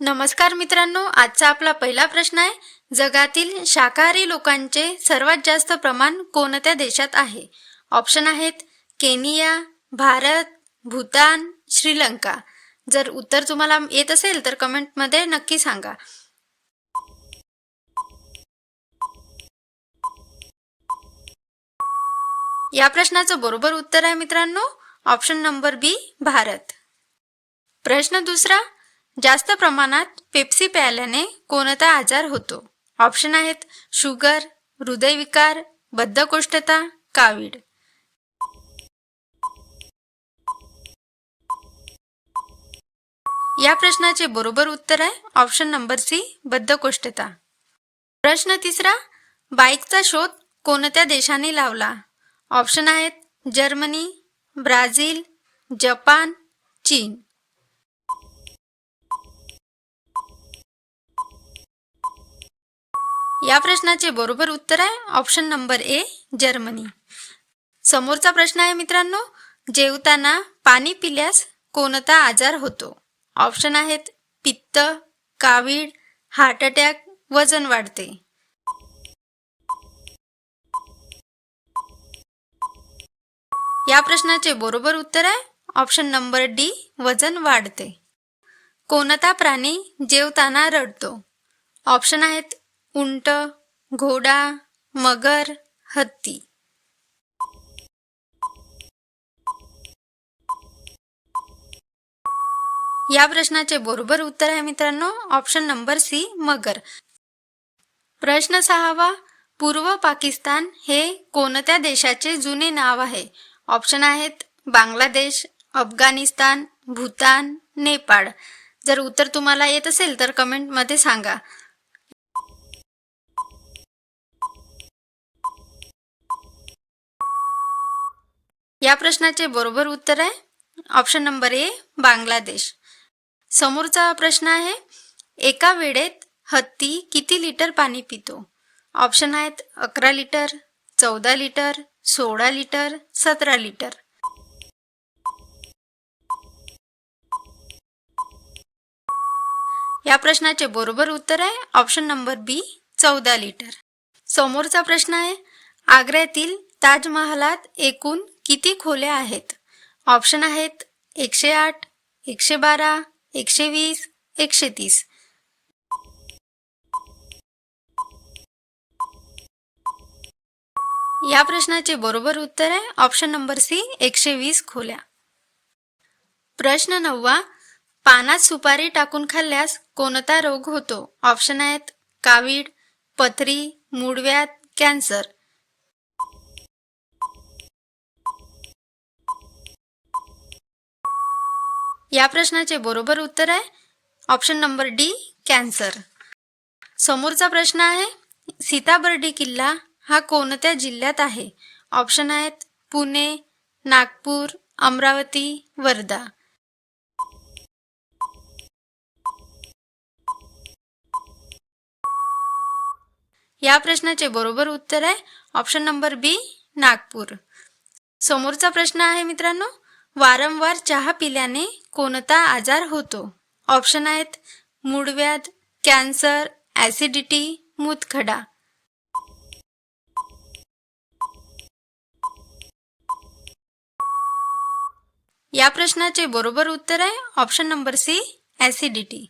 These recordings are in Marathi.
नमस्कार मित्रांनो आजचा आपला पहिला प्रश्न आहे जगातील शाकाहारी लोकांचे सर्वात जास्त प्रमाण कोणत्या देशात आहे? ऑप्शन आहेत केनिया भारत भूतान श्रीलंका. जर उत्तर तुम्हाला येत असेल तर कमेंटमध्ये नक्की सांगा. या प्रश्नाचं बरोबर उत्तर आहे मित्रांनो ऑप्शन नंबर बी भारत. प्रश्न दुसरा जास्त प्रमाणात पेप्सी प्यायल्याने कोणता आजार होतो? ऑप्शन आहेत शुगर हृदयविकार बद्धकोष्ठता कावीड या प्रश्नाचे बरोबर उत्तर आहे ऑप्शन नंबर सी बद्धकोष्ठता. प्रश्न तिसरा बाईकचा शोध कोणत्या देशाने लावला? ऑप्शन आहेत जर्मनी ब्राझील जपान चीन. या प्रश्नाचे बरोबर उत्तर आहे. ऑप्शन नंबर ए जर्मनी समोरचा प्रश्न आहे मित्रांनो जेवताना पाणी पिल्यास कोणता आजार होतो? ऑप्शन आहेत पित्त कावीड हार्ट अटॅक वजन वाढते. या प्रश्नाचे बरोबर उत्तर आहे. ऑप्शन नंबर डी वजन वाढते. कोणता प्राणी जेवताना रडतो? ऑप्शन आहेत उंट घोडा मगर हत्ती. या प्रश्नाचे बरोबर उत्तर आहे मित्रांनो ऑप्शन नंबर सी मगर. प्रश्न सहावा पूर्व पाकिस्तान हे कोणत्या देशाचे जुने नाव आहे? ऑप्शन आहेत बांगलादेश अफगाणिस्तान भूतान नेपाळ. जर उत्तर तुम्हाला येत असेल तर कमेंटमध्ये सांगा. या प्रश्नाचे बरोबर उत्तर आहे. Option number A Bangladesh. समोरचा प्रश्न आहे एका वेळेत हत्ती किती लिटर पाणी पितो? ऑप्शन आहेत अकरा लिटर चौदा लिटर सोळा लिटर सतरा लिटर. या प्रश्नाचे बरोबर उत्तर आहे ऑप्शन नंबर बी चौदा लिटर. समोरचा प्रश्न आहे आग्र्यातील ताजमहालात एकूण किती खोल्या आहेत? ऑप्शन आहेत एकशे आठ एकशे बारा एकशे वीस एकशे तीस. या प्रश्नाचे बरोबर उत्तर आहे ऑप्शन नंबर सी एकशे वीस खोल्या. प्रश्न नववा पानात सुपारी टाकून खाल्ल्यास कोणता रोग होतो? ऑप्शन आहेत कावीड पथरी मुडव्यात कॅन्सर या प्रश्नाचे बरोबर उत्तर आहे. ऑप्शन नंबर डी कॅन्सर समोरचा प्रश्न आहे सीताबर्डी किल्ला हा कोणत्या जिल्ह्यात आहे? ऑप्शन आहेत पुणे नागपूर अमरावती वर्धा. या प्रश्नाचे बरोबर उत्तर आहे ऑप्शन नंबर बी नागपूर. समोरचा प्रश्न आहे मित्रांनो वारंवार चहा पिल्याने कोणता आजार होतो? ऑप्शन आहेत मूळव्याध कॅन्सर ॲसिडिटी मूतखडा. या प्रश्नाचे बरोबर उत्तर आहे ऑप्शन नंबर सी ॲसिडिटी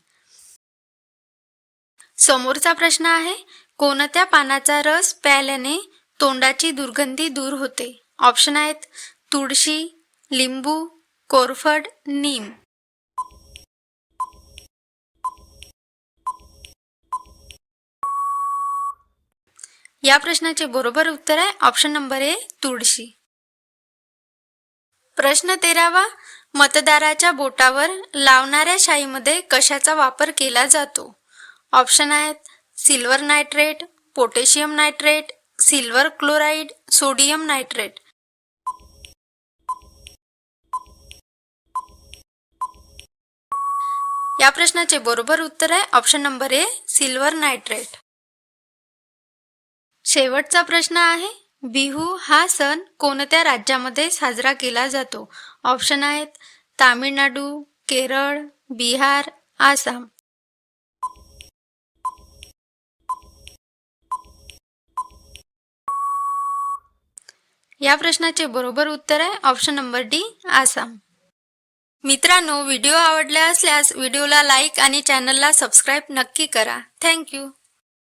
समोरचा प्रश्न आहे कोणत्या पानाचा रस प्यायल्याने तोंडाची दुर्गंधी दूर होते? ऑप्शन आहेत तुळशी लिंबू कोरफड नीम. या प्रश्नाचे बरोबर उत्तर आहे ऑप्शन नंबर ए तुळशी. प्रश्न तेरावा मतदाराच्या बोटावर लावणाऱ्या शाईमध्ये कशाचा वापर केला जातो? ऑप्शन आहेत silver nitrate potassium nitrate silver chloride sodium nitrate. या प्रश्नाचे बरोबर उत्तर आहे. Option number A silver nitrate शेवटचा प्रश्न आहे. बिहू हा सण कोणत्या राज्यामध्ये साजरा केला जातो? ऑप्शन आहेत तामिळनाडू केरळ बिहार आसाम. या प्रश्नाचे बरोबर उत्तर आहे. Option number D Assam. मित्रांनो व्हिडिओ आवडला असल्यास व्हिडिओला लाईक आणि चॅनलला सबस्क्राईब नक्की करा. थँक्यू.